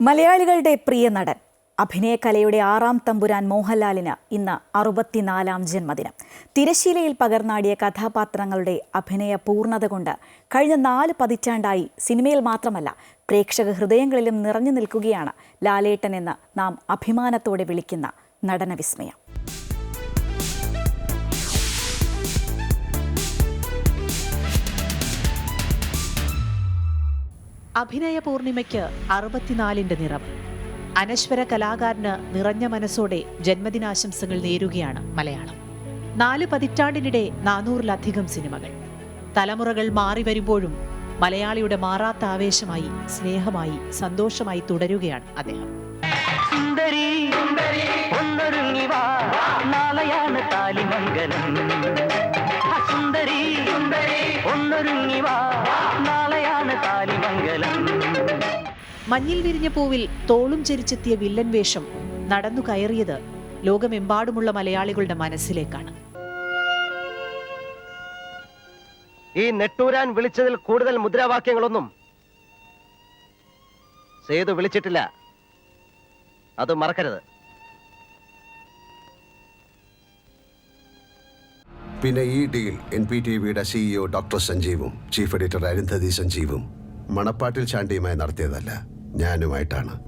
മലയാളികളുടെ പ്രിയ നടൻ അഭിനയകലയുടെ ആറാം തമ്പുരാൻ മോഹൻലാലിന് ഇന്ന് അറുപത്തിനാലാം ജന്മദിനം. തിരശീലയിൽ പകർന്നാടിയ കഥാപാത്രങ്ങളുടെ അഭിനയ പൂർണത കൊണ്ട് കഴിഞ്ഞ നാല് പതിറ്റാണ്ടായി സിനിമയിൽ മാത്രമല്ല പ്രേക്ഷക ഹൃദയങ്ങളിലും നിറഞ്ഞു നിൽക്കുകയാണ് ലാലേട്ടൻ എന്ന് നാം അഭിമാനത്തോടെ വിളിക്കുന്ന നടനവിസ്മയം. അഭിനയ പൂർണിമയ്ക്ക് അറുപത്തിനാലിന്റെ നിറവ് അനശ്വര കലാകാരന് നിറഞ്ഞ മനസ്സോടെ ജന്മദിനാശംസകൾ നേരുകയാണ് മലയാളം. നാല് പതിറ്റാണ്ടിനിടെ നാനൂറിലധികം സിനിമകൾ. തലമുറകൾ മാറി വരുമ്പോഴും മലയാളിയുടെ മാറാത്ത ആവേശമായി സ്നേഹമായി സന്തോഷമായി തുടരുകയാണ് അദ്ദേഹം. സുന്ദരി ഒന്നൊരുങ്ങി വാ. മഞ്ഞിൽ വിരിഞ്ഞ പൂവിൽ തോളും ചരിച്ചെത്തിയ വില്ലൻ വേഷം നടന്നു കയറിയത് ലോകമെമ്പാടുമുള്ള മലയാളികളുടെ മനസ്സിലേക്കാണ്. ഈ നെട്ടൂരാൻ വിളിച്ചതിൽ കൂടുതൽ മുദ്രാവാക്യങ്ങളൊന്നും സേതു വിളിച്ചിട്ടില്ല. അത് മറക്കരുത്. പിന്നെ ഈ ഡീൽ എൻ പി ടി വിയുടെ സിഇഒ ഡോക്ടർ സഞ്ജീവും ചീഫ് എഡിറ്റർ അരുന്ധതി സഞ്ജീവും മണപ്പാട്ടിൽ ചാണ്ടിയുമായി നടത്തിയതല്ല. ഞാനുമായിട്ടാണ്.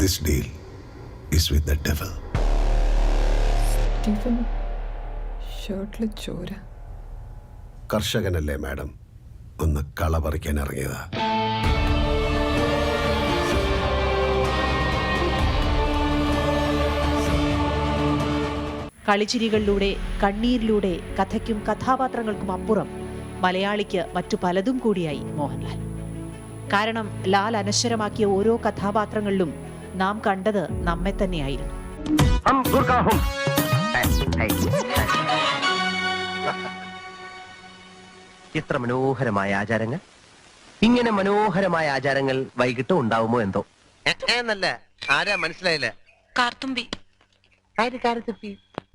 This deal is with the devil Stephen ഷർട്ടിൽ ചോര. കർഷകനല്ലേ മാഡം? ഒന്ന് കള പറിക്കാൻ ഇറങ്ങിയതാ. കളിച്ചിരികളിലൂടെ കണ്ണീരിലൂടെ കഥയ്ക്കും കഥാപാത്രങ്ങൾക്കും അപ്പുറം മലയാളിക്ക് മറ്റു പലതും കൂടിയായി മോഹൻലാൽ. കാരണം ലാൽ അനശ്വരമാക്കിയ ഓരോ കഥാപാത്രങ്ങളിലും നാം കണ്ടത് നമ്മെ തന്നെയായിരുന്നു. ഹം ഗുർഖാ ഹും. ഇത്ര മനോഹരമായ ആചാരങ്ങൾ? ഇങ്ങനെ മനോഹരമായ ആചാരങ്ങൾ വൈകിട്ട് ഉണ്ടാവുമോ എന്തോ? എന്നല്ല. ആരാ മനസ്സിലായില്ല? കാർത്തുമ്പി.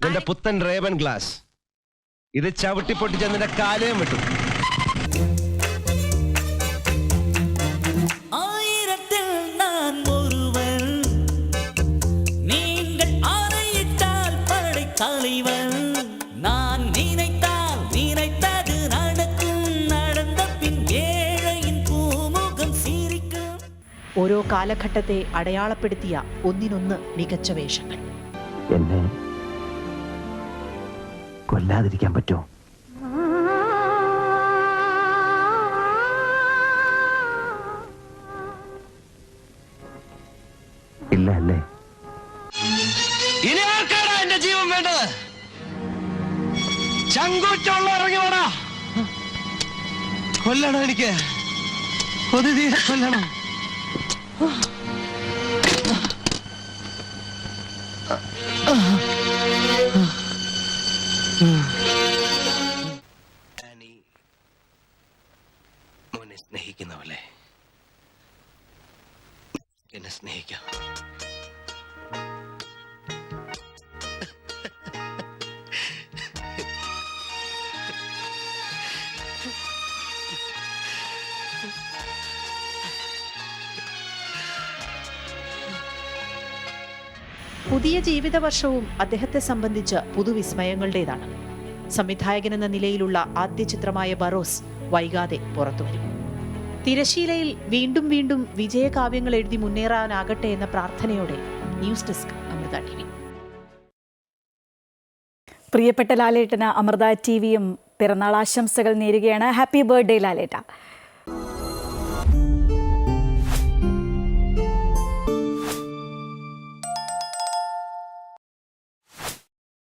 എന്റെ പുത്തൻ റേവൻ ഗ്ലാസ്. ഇത് ചവിട്ടി പൊട്ടിച്ച് കാലയും വിട്ടു. தலைவன் நான் நினைத்தால் நினைத்தது நடக்கும் நடந்த பின் ஏழையின் பூமுகம் சிரிக்கும் ഓരോ കാലഘട്ടത്തെ അടയാളപ്പെടുത്തിയ ഒന്നിനൊന്ന് മികച്ച വേഷങ്ങൾ എന്നെ കൊല്ലാതിരിക്കാൻ പറ്റുമോ ഇല്ല അല്ലേ ഇനി ആർക്കാടാ എന്റെ ജീവൻ വേണ്ടത്? ചങ്കൂറ്റുള്ള ഇറങ്ങി വേണ കൊല്ലണം എനിക്ക്. കൊതുതീരെ കൊല്ലണം. മോനെ സ്നേഹിക്കുന്നവളെ. എന്നെ സ്നേഹിക്കാം. പുതിയ ജീവിത വർഷവും അദ്ദേഹത്തെ സംബന്ധിച്ച് പുതുവിസ്മയങ്ങളുടേതാണ്. സംവിധായകൻ എന്ന നിലയിലുള്ള ആദ്യ ചിത്രമായ ബറോസ് വൈകാതെ പുറത്തുവരും. തിരശീലയിൽ വീണ്ടും വീണ്ടും വിജയകാവ്യങ്ങൾ എഴുതി മുന്നേറാനാകട്ടെ എന്ന പ്രാർത്ഥനയോടെ ന്യൂസ് ഡെസ്ക് അമൃത ടി പ്രിയപ്പെട്ട ലാലേട്ടന് അമൃത ടി വിയും പിറന്നാൾ ആശംസകൾ നേരുകയാണ്. ഹാപ്പി ബർത്ത്ഡേ ലാലേട്ട.